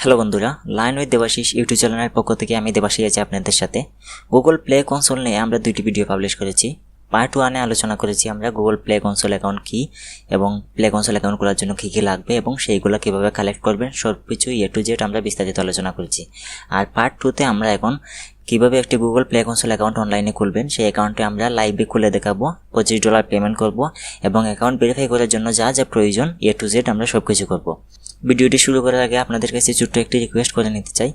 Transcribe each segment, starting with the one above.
Hello বন্ধুরা line with Debashis YouTube চ্যানেলের পক্ষ থেকে আমি দেবাশিস আছি আপনাদের সাথে। গুগল প্লে কনসোল নিয়ে আমরা দুইটি ভিডিও পাবলিশ করেছি। পার্ট ওয়ানে আলোচনা করেছি আমরা গুগল প্লে কনসোল অ্যাকাউন্ট কী এবং প্লে কনসোল অ্যাকাউন্ট খোলার জন্য কী কী লাগবে এবং সেইগুলো কীভাবে কালেক্ট করবেন সব কিছু এ টু জেড আমরা বিস্তারিত আলোচনা করেছি। আর পার্ট টুতে আমরা এখন কীভাবে একটি গুগল প্লে কনসোল অ্যাকাউন্ট অনলাইনে খুলবেন, সেই অ্যাকাউন্টে আমরা লাইভে খুলে দেখাবো, পঁচিশ ডলার পেমেন্ট করব এবং অ্যাকাউন্ট ভেরিফাই করার জন্য যা যা প্রয়োজন এ টু জেড আমরা সব কিছু করব। ভিডিওটি শুরু করার আগে আপনাদের কাছে ছোট্ট একটি রিকোয়েস্ট করে নিতে চাই।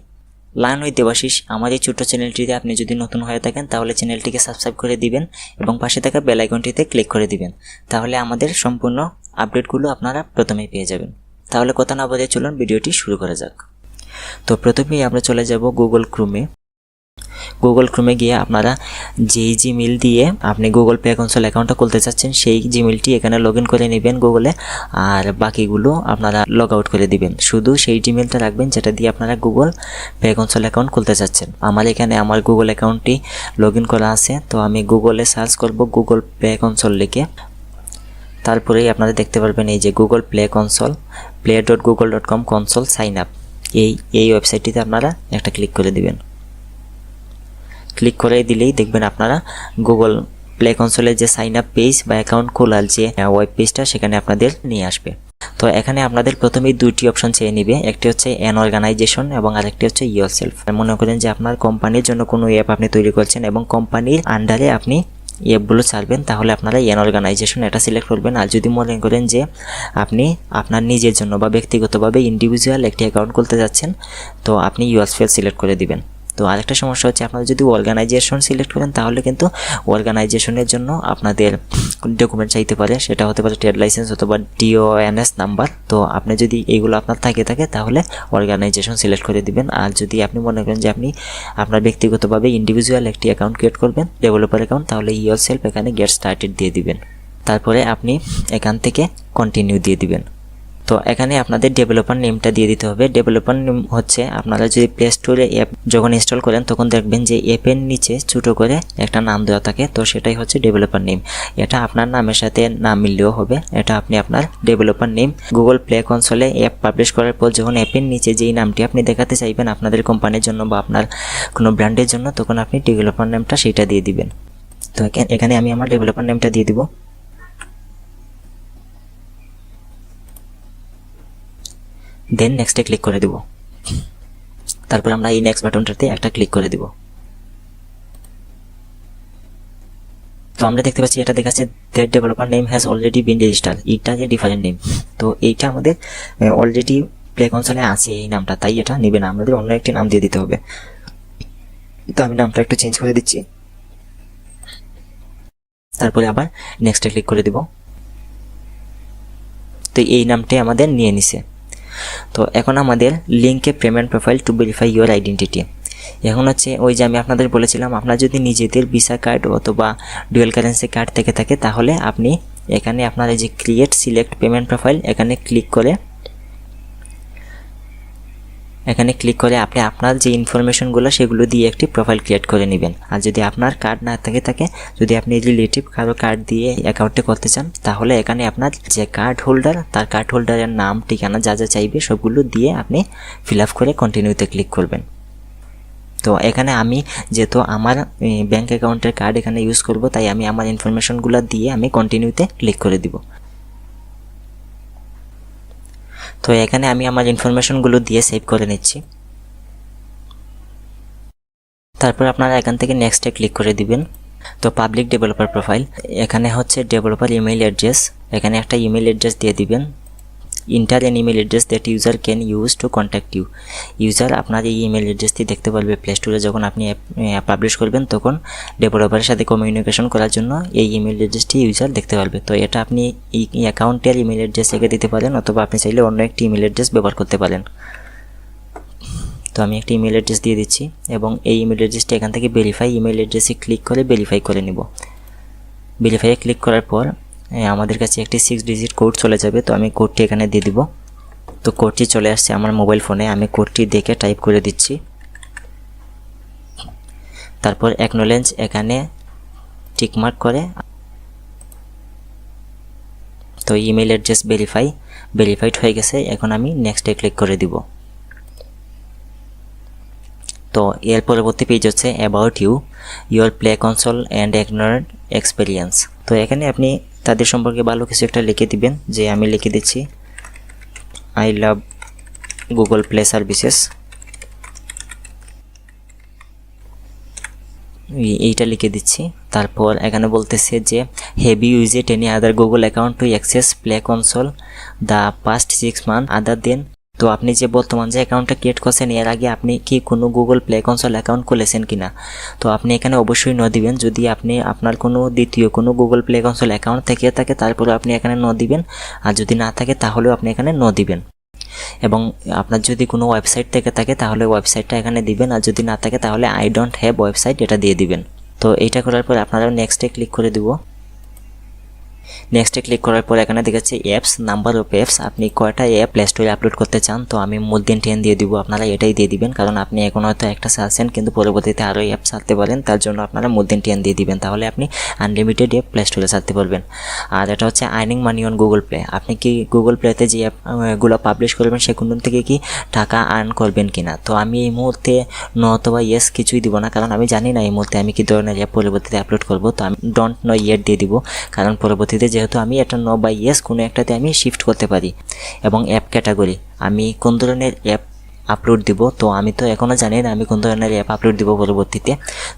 লার্ন উইথ দেবাশিস আমার এই ছোট্ট চ্যানেলটিতে আপনি যদি নতুন হয়ে থাকেন, তাহলে চ্যানেলটিকে সাবস্ক্রাইব করে দিবেন এবং পাশে থাকা বেল আইকনটিতে ক্লিক করে দিবেন। তাহলে আমাদের সম্পূর্ণ আপডেটগুলো আপনারা প্রথমেই পেয়ে যাবেন। তাহলে কথা না বলে চলুন, ভিডিওটি শুরু করা যাক। তো প্রথমেই আমরা চলে যাব গুগল ক্রোমে গুগল ক্রোমে গিয়ে আপনারা যেই জিমেল দিয়ে আপনি গুগল পে কনসোল অ্যাকাউন্টটা খুলতে চাচ্ছেন, সেই জিমেলটি এখানে লগ ইন করে নেবেন গুগলে আর বাকিগুলো আপনারা লগ আউট করে দিবেন। শুধু সেই জিমেলটা রাখবেন যেটা দিয়ে আপনারা গুগল পে কনসোল অ্যাকাউন্ট খুলতে চাচ্ছেন। আমার এখানে আমার গুগল অ্যাকাউন্টটি লগ ইন করা আছে, তো আমি গুগলে সার্চ করব গুগল পে কনসোল লিখে। তারপরেই আপনারা দেখতে পারবেন এই যে Google Play Console play dot Google dot com console sign up এই এই ওয়েবসাইটটিতে আপনারা একটা ক্লিক করে দিবেন। ক্লিক করে দিলেই দেখবেন আপনারা গুগল প্লে কনসোলের যে সাইন আপ পেজ বা অ্যাকাউন্ট খোলার যে ওয়েব পেজটা সেখানে আপনাদের নিয়ে আসবে। তো এখানে আপনাদের প্রথমেই দুইটি অপশন চেয়ে নিবে, একটি হচ্ছে অ্যান অর্গানাইজেশন এবং আরেকটি হচ্ছে ইয়োর সেলফ মনে করেন যে আপনার কোম্পানির জন্য কোনো অ্যাপ আপনি তৈরি করছেন এবং কোম্পানির আন্ডারে আপনি অ্যাপগুলো ছাড়বেন, তাহলে আপনারা এন অর্গানাইজেশন এটা সিলেক্ট করবেন। আর যদি মনে করেন যে আপনি আপনার নিজের জন্য বা ব্যক্তিগতভাবে ইন্ডিভিজুয়াল একটি অ্যাকাউন্ট খুলতে যাচ্ছেন, তো আপনি ইউএসফেল সিলেক্ট করে দিবেন। তো আরেকটা সমস্যা হচ্ছে আপনারা যদি অর্গানাইজেশন সিলেক্ট করেন, তাহলে কিন্তু অর্গানাইজেশনের জন্য আপনাদের ডকুমেন্ট চাইতে পারে। সেটা হতে পারে ট্রেড লাইসেন্স অথবা ডিওএনএস নাম্বার তো আপনি যদি এইগুলো আপনার থাকে থাকে, তাহলে অর্গানাইজেশন সিলেক্ট করে দিবেন। আর যদি আপনি মনে করেন যে আপনি আপনার ব্যক্তিগতভাবে ইন্ডিভিজুয়াল একটি অ্যাকাউন্ট ক্রিয়েট করবেন ডেভেলপার অ্যাকাউন্ট তাহলে ইয়োর সেলফ এখানে গেট স্টার্টেড দিয়ে দিবেন। তারপরে আপনি এখান থেকে কন্টিনিউ দিয়ে দিবেন। তো এখানে আপনাদের ডেভেলপার নেমটা দিয়ে দিতে হবে। ডেভেলপার নেম হচ্ছে আপনারা যদি প্লে স্টোরে অ্যাপ যখন ইনস্টল করেন, তখন দেখবেন যে অ্যাপের নিচে ছোটো করে একটা নাম দেওয়া থাকে। তো সেটাই হচ্ছে ডেভেলপার নেম এটা আপনার নামের সাথে নাম মিললেও হবে। এটা আপনি আপনার ডেভেলপার নেম গুগল প্লে কনসোলে অ্যাপ পাবলিশ করার পর যখন অ্যাপের নিচে যেই নামটি আপনি দেখাতে চাইবেন আপনাদের কোম্পানির জন্য বা আপনার কোনো ব্র্যান্ডের জন্য, তখন আপনি ডেভেলপার নেমটা সেটা দিয়ে দিবেন। তো এখানে আমি আমার ডেভেলপার নেমটা দিয়ে দিব। দেন নেক্সটে ক্লিক করে দিব। তারপর আমরা এই নেক্সট বাটনটাতে একটা ক্লিক করে দিব। তো আমরা দেখতে পাচ্ছি এটা দেখাচ্ছে that developer name has already been register এটা যে ডিফারেন্ট নেম তো এইটা আমাদের অলরেডি প্লে কনসোলে আছে এই নামটা, তাই এটা নেবে না। আমাদের অন্য একটি নাম দিয়ে দিতে হবে। তো আমি নামটা একটু চেঞ্জ করে দিচ্ছি। তারপরে আবার নেক্সটে ক্লিক করে দিব। তো এই নামটাই আমাদের নিয়ে নিছে। তো এখন আমাদের লিঙ্কে payment profile to verify your identity এখন হচ্ছে ওই যে আমি আপনাদের বলেছিলাম, আপনার যদি নিজেদের ভিসা কার্ড অথবা ডুয়েল কারেন্সি কার্ড থেকে থাকে, তাহলে আপনি এখানে আপনার এই যে ক্রিয়েট সিলেক্ট পেমেন্ট প্রোফাইল এখানে ক্লিক করে এখানে ক্লিক করে আপনি আপনার যে ইনফরমেশনগুলো সেগুলো দিয়ে একটি প্রোফাইল ক্রিয়েট করে নেবেন। আর যদি আপনার কার্ড না থাকে থাকে, যদি আপনি রিলেটিভ কারও কার্ড দিয়ে অ্যাকাউন্টে করতে চান, তাহলে এখানে আপনার যে কার্ড হোল্ডার তার কার্ড হোল্ডারের নাম, ঠিকানা, যা যা চাইবে, সবগুলো দিয়ে আপনি ফিল আপ করে কন্টিনিউতে ক্লিক করবেন। তো এখানে আমি যেহেতু আমার ব্যাঙ্ক অ্যাকাউন্টের কার্ড এখানে ইউজ করব, তাই আমি আমার ইনফরমেশনগুলো দিয়ে আমি কন্টিনিউতে ক্লিক করে দিব। তো এখানে আমি আমার ইনফরমেশনগুলো দিয়ে সেভ করে নিচ্ছি। তারপর আপনারা এখান থেকে নেক্সটে ক্লিক করে দিবেন। তো পাবলিক ডেভেলপার প্রোফাইল এখানে হচ্ছে ডেভেলপার ইমেইল অ্যাড্রেস এখানে একটা ইমেইল অ্যাড্রেস দিয়ে দিবেন। Enter an email address that user can use to contact you user আপনার এই ইমেল অ্যাড্রেসটি দেখতে পারবে প্লে স্টোরে যখন আপনি পাবলিশ করবেন, তখন ডেভেলপারের সাথে কমিউনিকেশন করার জন্য এই ইমেল অ্যাড্রেসটি ইউজার দেখতে পারবে। তো এটা আপনি এই অ্যাকাউন্টের ইমেল অ্যাড্রেস থেকে দিতে পারেন অথবা আপনি চাইলে অন্য একটি ইমেল অ্যাড্রেস ব্যবহার করতে পারেন। তো আমি একটি ইমেল অ্যাড্রেস দিয়ে দিচ্ছি এবং এই ইমেল অ্যাড্রেসটি এখান থেকে ভেরিফাই ইমেল অ্যাড্রেসে ক্লিক করে ভেরিফাই করে নিব। ভেরিফাইয়ে ক্লিক করার পর আমাদের কাছে একটি সিক্স ডিজিট কোড চলে যাবে, তো আমি কোডটি এখানে দিয়ে দিব। তো কোডটি চলে আসছে আমার মোবাইল ফোনে আমি কোডটি দেখে টাইপ করে দিচ্ছি। তারপর অ্যাকনোলেন্স এখানে টিকমার্ক করে। তো ইমেল অ্যাড্রেস ভেরিফাই ভেরিফাইড হয়ে গেছে, এখন আমি নেক্সটে ক্লিক করে দিব। তো এর পরবর্তী পেজ হচ্ছে about you your play console and ignored experience তো এখানে আপনি তাদের সম্পর্কে ভালো কিছু একটা লিখে দিবেন, যে আমি লিখে দিচ্ছি I love Google Play services এইটা লিখে দিচ্ছি। তারপর এখানে বলতেছে যে have you use it any other Google account to access play console the past six month other than তো আপনি যে বর্তমান যে অ্যাকাউন্টটা ক্রিয়েট করছেন, এর আগে আপনি কি কোনো গুগল প্লে কনসোল অ্যাকাউন্ট খুলেছেন কিনা? তো আপনি এখানে অবশ্যই ন দিবেন। যদি আপনি আপনার কোনো দ্বিতীয় কোনো গুগল প্লে কনসোল অ্যাকাউন্ট থেকে থাকে তারপরে আপনি এখানে ন দিবেন। আর যদি না থাকে, তাহলেও আপনি এখানে ন দিবেন। এবং আপনার যদি কোনো ওয়েবসাইট থেকে থাকে, তাহলে ওয়েবসাইটটা এখানে দিবেন। আর যদি না থাকে, তাহলে আই ডোন্ট হ্যাভ ওয়েবসাইট এটা দিয়ে দিবেন। তো এইটা করার পর আপনারা নেক্সটে ক্লিক করে দিব। নেক্সটে ক্লিক করার পর এখানে দেখাচ্ছে অ্যাপস নাম্বার অফ অ্যাপস আপনি কয়টা অ্যাপ প্লে স্টোরে আপলোড করতে চান? তো আমি মূলদিন টেন দিয়ে দিব, আপনারা এটাই দিয়ে দিবেন, কারণ আপনি এখন হয়তো একটা ছাড়ছেন কিন্তু পরবর্তীতে আরও অ্যাপ ছাড়তে পারেন, তার জন্য আপনারা মূলদিন টেন দিয়ে দিবেন, তাহলে আপনি আনলিমিটেড অ্যাপ প্লে স্টোরে ছাড়তে পারবেন। আর এটা হচ্ছে earning money on Google Play আপনি কি গুগল প্লেতে যে অ্যাপগুলো পাবলিশ করবেন সেগুলো থেকে কি টাকা আর্ন করবেন কিনা? তো আমি এই মুহূর্তে নো অথবা ইয়েস কিছুই দিব না, কারণ আমি জানি না এই মুহূর্তে আমি কি ধরনের অ্যাপ পরবর্তীতে আপলোড করব, তো আমি ডোন্ট নো ইয়েট দিয়ে দিব, কারণ পরবর্তীতে যেহেতু আমি এটা ন বাই ইয়েস কোনো একটাতে আমি শিফট করতে পারি এবং অ্যাপ ক্যাটাগরি আমি কোন ধরনের অ্যাপ আপলোড দিব? তো আমি তো এখনও জানি না আমি কোন ধরনের অ্যাপ আপলোড দিব পরবর্তীতে।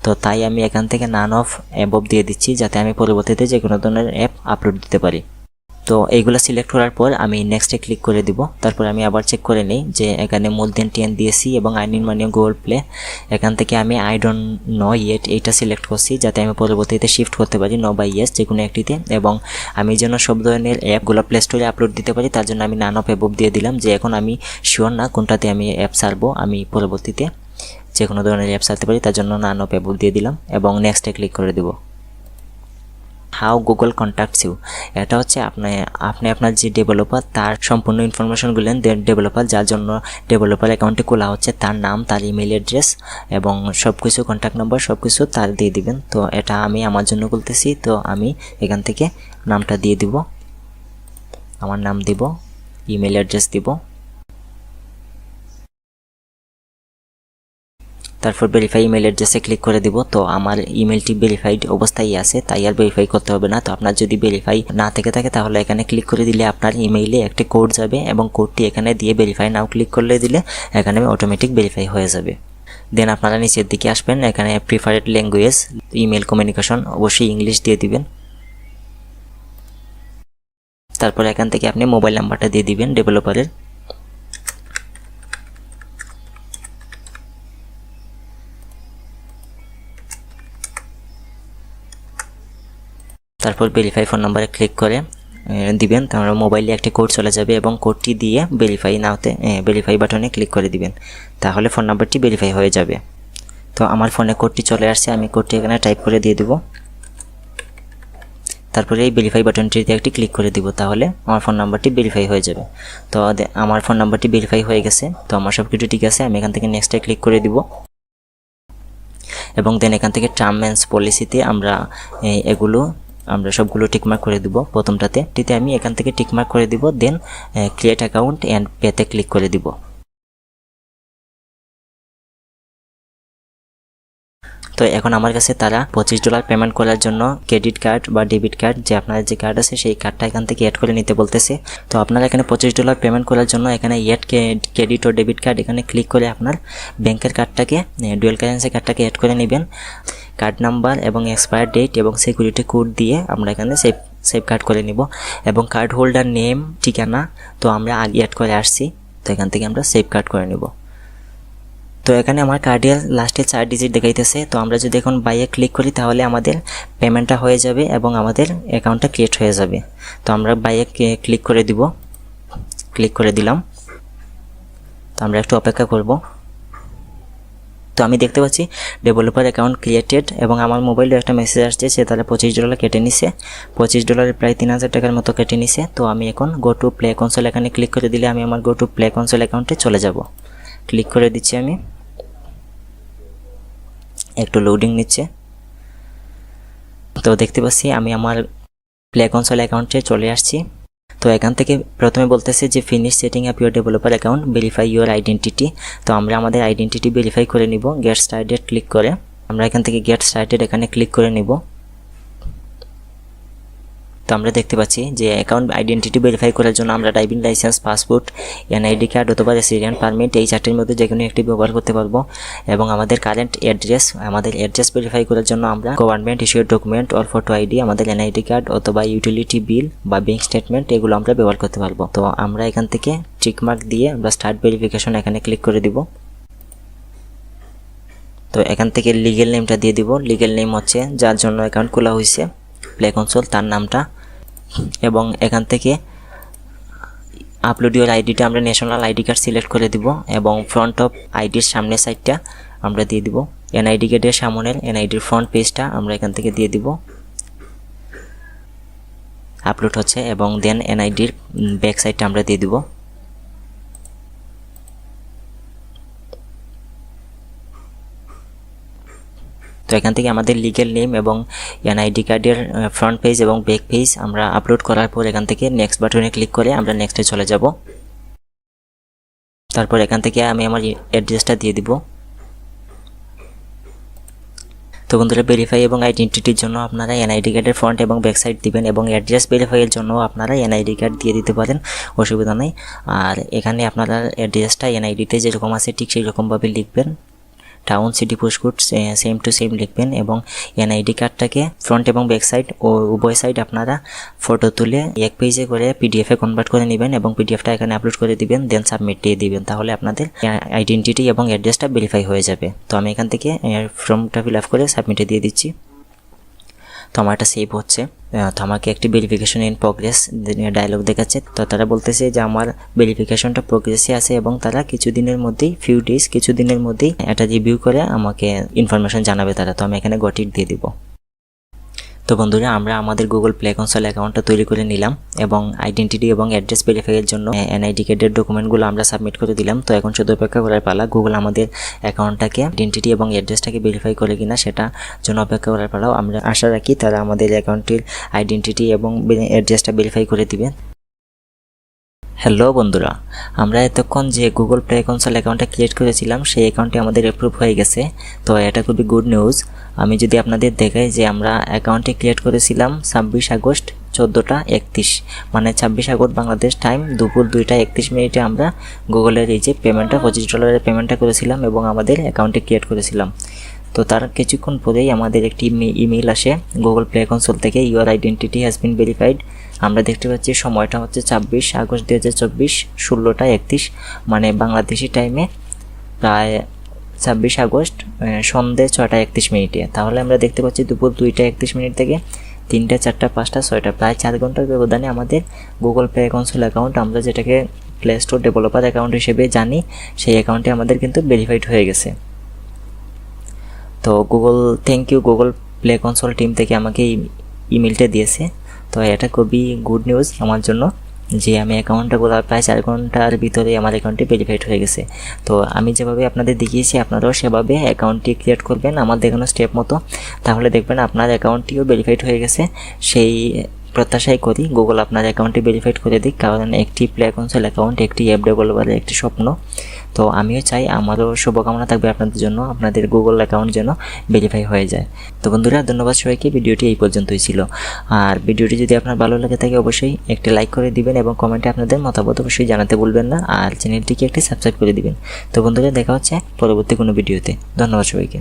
তো তাই আমি এখান থেকে নান অফ অ্যাব দিয়ে দিচ্ছি যাতে আমি পরবর্তীতে যে কোনো ধরনের অ্যাপ আপলোড দিতে পারি। তো এইগুলো সিলেক্ট করার পর আমি নেক্সটে ক্লিক করে দিব। তারপর আমি আবার চেক করে নিই যে এখানে মূলধন টেন দিয়েছি এবং আইনিন মানে গুগল প্লে এখান থেকে আমি আই ডোন্ট নো ইয়েট এইটা সিলেক্ট করছি যাতে আমি পরবর্তীতে শিফট করতে পারি নো বা ইয়েস যে কোনো একটিতে। এবং আমি যেন সব ধরনের অ্যাপগুলো প্লে স্টোরে আপলোড দিতে পারি, তার জন্য আমি নান অফ অ্যাপ দিয়ে দিলাম যে এখন আমি শিওর না কোনটাতে আমি অ্যাপ ছাড়বো আমি পরবর্তীতে যে কোনো ধরনের অ্যাপ ছাড়তে পারি, তার জন্য নান অফ অ্যাপ দিয়ে দিলাম এবং নেক্সটে ক্লিক করে দেবো। হাউ গুগল কন্ট্যাক্টস ইউ এটা হচ্ছে আপনি আপনি আপনার যে ডেভেলপার তার সম্পূর্ণ ইনফরমেশনগুলো ডেভেলপার যার জন্য ডেভেলপার অ্যাকাউন্টে খোলা হচ্ছে, তার নাম, তার ইমেল অ্যাড্রেস এবং সব কিছু কন্ট্যাক্ট নাম্বার সব কিছু তার দিয়ে দিবেন। তো এটা আমি আমার জন্য বলতেছি তো আমি এখান থেকে নামটা দিয়ে দিব। আমার নাম দিব ইমেল অ্যাড্রেস দিব। তারপর ভেরিফাই ইমেল অ্যাড্রেসে ক্লিক করে দিব, তো আমার ইমেলটি ভেরিফাইড অবস্থায় আছে, তাই আর ভেরিফাই করতে হবে না। তো আপনার যদি ভেরিফাই না থেকে থাকে, তাহলে এখানে ক্লিক করে দিলে আপনার ইমেইলে একটি কোড যাবে এবং কোডটি এখানে দিয়ে ভেরিফাই নাও ক্লিক করলে দিলে এখানে অটোমেটিক ভেরিফাই হয়ে যাবে। দেন আপনারা নিচের দিকে আসবেন, এখানে প্রিফারেড ল্যাঙ্গুয়েজ ইমেল কমিউনিকেশন অবশ্যই ইংলিশ দিয়ে দিবেন। তারপর এখান থেকে আপনি মোবাইল নাম্বারটা দিয়ে দিবেন ডেভেলপারের তারপর ভেরিফাই ফোন নাম্বারে ক্লিক করে দিবেন। তারপরে মোবাইলে একটি কোড চলে যাবে এবং কোডটি দিয়ে ভেরিফাই নাওতে ভেরিফাই বাটনে ক্লিক করে দিবেন। তাহলে ফোন নাম্বারটি ভেরিফাই হয়ে যাবে। তো আমার ফোনে কোডটি চলে আসছে, আমি কোডটি এখানে টাইপ করে দিয়ে দেবো। তারপরে এই ভেরিফাই বাটনটিতে একটি ক্লিক করে দিব, তাহলে আমার ফোন নাম্বারটি ভেরিফাই হয়ে যাবে। তো আমার ফোন নাম্বারটি ভেরিফাই হয়ে গেছে। তো আমার সব কিছু ঠিক আছে, আমি এখান থেকে নেক্সটে ক্লিক করে দিব। এবং দেন এখান থেকে টার্ম অ্যান্ড পলিসিতে আমরা এগুলো আমরা সবগুলো টিকমার্ক করে দিব প্রথমটাতে, টিতে আমি এখান থেকে টিকমার্ক করে দিব, দেন ক্রিয়েট অ্যাকাউন্ট অ্যান্ড পেতে ক্লিক করে দিব। তো এখন আমার কাছে তারা পঁচিশ ডলার পেমেন্ট করার জন্য ক্রেডিট কার্ড বা ডেবিট কার্ড যে আপনার যে কার্ড আছে সেই কার্ডটা এখান থেকে অ্যাড করে নিতে বলতেছে। তো আপনারা এখানে পঁচিশ ডলার পেমেন্ট করার জন্য এখানে অ্যাড ক্রেডিট ও ডেবিট কার্ড এখানে ক্লিক করে আপনার ব্যাংকের কার্ডটাকে ডুয়েল কারেন্সি কার্ডটাকে অ্যাড করে নেবেন। কার্ড নাম্বার এবং এক্সপায়ার ডেট এবং সিকিউরিটি কোড দিয়ে আমরা এখানে সেভ সেভ কার্ড করে নিব। এবং কার্ড হোল্ডার নেম ঠিকানা, তো আমরা আগে অ্যাড করে আসছি। তো এখান থেকে আমরা সেভ কার্ড করে নেব। তো এখানে আমার কার্ডের লাস্টে চার ডিজিট দেখাইতেছে। তো আমরা যদি এখন বাইয়ে ক্লিক করি তাহলে আমাদের পেমেন্টটা হয়ে যাবে এবং আমাদের অ্যাকাউন্টটা ক্রিয়েট হয়ে যাবে। তো আমরা বাইয়ে ক্লিক করে দিব। ক্লিক করে দিলাম। তো আমরা একটু অপেক্ষা করব। তো আমি দেখতে পাচ্ছি ডেভেলপার অ্যাকাউন্ট ক্রিয়েটেড এবং আমার মোবাইলে একটা মেসেজ আসছে, সে তাহলে পঁচিশ ডলার কেটে নিছে। পঁচিশ ডলারের প্রায় তিন হাজার টাকার মতো কেটে নিছে। তো আমি এখন গো টু প্লে কনসোল এখানে ক্লিক করে দিলে আমি আমার গো টু প্লে কনসোল অ্যাকাউন্টে চলে যাব। ক্লিক করে দিচ্ছি আমি। একটু লোডিং নিচ্ছে। তো দেখতে পাচ্ছি আমি আমার প্লে কনসোল অ্যাকাউন্টে চলে আসছি। তো এখান থেকে প্রথমে বলতেছে যে finish setting up your developer account verify your identity তো আমরা আমাদের আইডেন্টিটি ভেরিফাই করে নিব গেট স্টার্টেড ক্লিক করে। আমরা এখান থেকে গেট স্টার্টেড এখানে ক্লিক করে নিব। তো আমরা দেখতে পাচ্ছি যে অ্যাকাউন্ট আইডেন্টিটি ভেরিফাই করার জন্য আমরা driving licence passport NID card অথবা রেসিডেন্ট পারমিট এই চারটির মধ্যে যে কোনো একটি ব্যবহার করতে পারব। এবং আমাদের কারেন্ট অ্যাড্রেস আমাদের অ্যাড্রেস ভেরিফাই করার জন্য আমরা গভর্নমেন্ট ইস্যুর ডকুমেন্ট অর ফটো আইডি আমাদের এনআইডি কার্ড অথবা ইউটিলিটি বিল বা ব্যাঙ্ক স্টেটমেন্ট এগুলো আমরা ব্যবহার করতে পারব। তো আমরা এখান থেকে মার্ক দিয়ে আমরা স্টার্ট ভেরিফিকেশন এখানে ক্লিক করে দিব। তো এখান থেকে লিগেল নেমটা দিয়ে দিব। লিগেল নেম হচ্ছে যার জন্য অ্যাকাউন্ট খোলা হয়েছে। প্লে কনসোল তার নামটা এবং এখান থেকে আপলোড ইউর আইডিটা আমরা ন্যাশনাল আইডি কার্ড সিলেক্ট করে দিব এবং ফ্রন্ট অফ আইডির সামনের সাইডটা আমরা দিয়ে দিব। এনআইডি কার্ডের সামনের এনআইডির ফ্রন্ট পেজটা আমরা এখান থেকে দিয়ে দিব। আপলোড হচ্ছে এবং দেন এনআইডির ব্যাক সাইডটা আমরা দিয়ে দিব। তো এখান থেকে আমাদের লিগেল নেম এবং এনআইডি কার্ডের ফ্রন্ট পেজ এবং ব্যাক পেজ আমরা আপলোড করার পর এখান থেকে নেক্সট বাটনে ক্লিক করে আমরা নেক্সটে চলে যাব। তারপর এখান থেকে আমি আমার অ্যাড্রেসটা দিয়ে দিব। তো বন্ধুরা ভেরিফাই এবং আইডেন্টিটির জন্য আপনারা এনআইডি কার্ডের ফ্রন্ট এবং ব্যাক সাইড দিবেন এবং অ্যাড্রেস ভেরিফাইয়ের জন্য আপনারা এনআইডি কার্ড দিয়ে দিতে পারেন, অসুবিধা নেই। আর এখানে আপনারা অ্যাড্রেসটা এনআইডিতে যেরকম আছে ঠিক সেই রকমভাবে লিখবেন। Town city postcode same to same লিখবেন এবং এনআইডি কার্ডটাকে ফ্রন্ট এবং ব্যাক সাইড ও উভয় সাইড আপনারা ফটো তুলে এক পেজে করে পিডিএফে কনভার্ট করে নেবেন এবং পিডিএফটা এখানে আপলোড করে দিবেন দেন সাবমিট দিয়ে দিবেন। তাহলে আপনাদের আইডেন্টিটি এবং অ্যাড্রেসটা ভেরিফাই হয়ে যাবে। তো আমি এখান থেকে ফর্মটা ফিল আপ করে সাবমিটে দিয়ে দিচ্ছি। তো সেভ হচ্ছে। তো একটি ভেরিফিকেশন ইন প্রোগ্রেস ডায়লগ দেখাচ্ছে। তো তারা বলতেছে যে, আমার ভেরিফিকেশনটা প্রোগ্রেসে আছে এবং তারা কিছুদিনের মধ্যেই ফিউ ডেজ কিছুদিনের মধ্যেই এটা রিভিউ করে আমাকে ইনফরমেশন জানাবে তারা। তো আমি এখানে গটিট দিয়ে দিব। তো বন্ধুরা, আমরা আমাদের গুগল প্লে কনসোল অ্যাকাউন্টটা তৈরি করে নিলাম এবং আইডেন্টিটি এবং অ্যাড্রেস ভেরিফাইয়ের জন্য এনআইডি কার্ডের ডকুমেন্টগুলো আমরা সাবমিট করে দিলাম। তো এখন শুধু অপেক্ষা করার পালা গুগল আমাদের অ্যাকাউন্টটাকে আইডেন্টিটি এবং অ্যাড্রেসটাকে ভেরিফাই করে কিনা সেটা জন্য অপেক্ষা করার পালাও আমরা আশা রাখি। তারা আমাদের অ্যাকাউন্টটির আইডেন্টিটি এবং অ্যাড্রেসটা ভেরিফাই করে দিবে। হ্যালো বন্ধুরা, আমরা এতক্ষণ যে গুগল প্লে কনসোল অ্যাকাউন্টটা ক্রিয়েট করেছিলাম, সেই অ্যাকাউন্টটি আমাদের অ্যাপ্রুভ হয়ে গেছে। তো এটা খুবই গুড নিউজ আমি যদি আপনাদের দেখাই যে আমরা অ্যাকাউন্টটি ক্রিয়েট করেছিলাম ছাব্বিশ আগস্ট চোদ্দোটা একত্রিশ। মানে ছাব্বিশ আগস্ট বাংলাদেশ টাইম দুপুর দুইটা একত্রিশ মিনিটে আমরা গুগলের এই যে পেমেন্টটা পঁচিশ ডলারের পেমেন্টটা করেছিলাম এবং আমাদের অ্যাকাউন্টটি ক্রিয়েট করেছিলাম। তো তার কিছুক্ষণ পরেই আমাদের একটি ইমেল আসে। গুগল প্লে কনসোল থেকে your identity has been verified আমরা দেখতে পাচ্ছি সময়টা হচ্ছে ছাব্বিশ আগস্ট দু হাজার চব্বিশ, ষোলোটা একত্রিশ। মানে বাংলাদেশি টাইমে প্রায় ছাব্বিশ আগস্ট সন্ধে ছটা একত্রিশ মিনিটে। তাহলে আমরা দেখতে পাচ্ছি দুপুর দুইটা একত্রিশ মিনিট থেকে তিনটা, চারটা, পাঁচটা, ছয়টা। প্রায় চার ঘণ্টার ব্যবধানে আমাদের গুগল পে কনসোল অ্যাকাউন্ট আমরা যেটাকে প্লে স্টোর ডেভেলপার অ্যাকাউন্ট হিসেবে জানি, সেই অ্যাকাউন্টে আমাদের কিন্তু ভেরিফাইড হয়ে গেছে। তো Google thank you Google play console team থেকে আমাকে ইমেলটা দিয়েছে। তো এটা খুবই গুড নিউজ আমার জন্য যে আমি অ্যাকাউন্টটা খোলার প্রায় চার ঘণ্টার ভিতরে আমার অ্যাকাউন্টটি ভেরিফাইড হয়ে গেছে। তো আমি যেভাবে আপনাদের দেখিয়েছি, আপনারাও সেভাবে অ্যাকাউন্টটি ক্রিয়েট করবেন আমার দেখানো স্টেপ মতো। তাহলে দেখবেন আপনার অ্যাকাউন্টটিও ভেরিফাইড হয়ে গেছে। সেই প্রত্যাশাই করি। গুগল আপনার অ্যাকাউন্টটি ভেরিফাইড করে দিক। কারণ একটি প্লে কনসোল অ্যাকাউন্ট একটি অ্যাপ ডেভেলপারের একটি স্বপ্ন। তো আমিও চাই আমারও শুভকামনা থাকবে আপনাদের জন্য, আপনাদের গুগল অ্যাকাউন্ট যেন ভেরিফাই হয়ে যায়। তো বন্ধুরা, ধন্যবাদ সবাইকে। ভিডিওটি এই পর্যন্তই ছিল। আর ভিডিওটি যদি আপনার ভালো লাগে থাকে অবশ্যই একটি লাইক করে দিবেন এবং কমেন্টে আপনাদের মতামত অবশ্যই জানাতে ভুলবেন না। আর চ্যানেলটিকে একটি সাবস্ক্রাইব করে দিবেন। তো বন্ধুরা, দেখা হচ্ছে পরবর্তী কোনো ভিডিওতে ধন্যবাদ সবাইকে।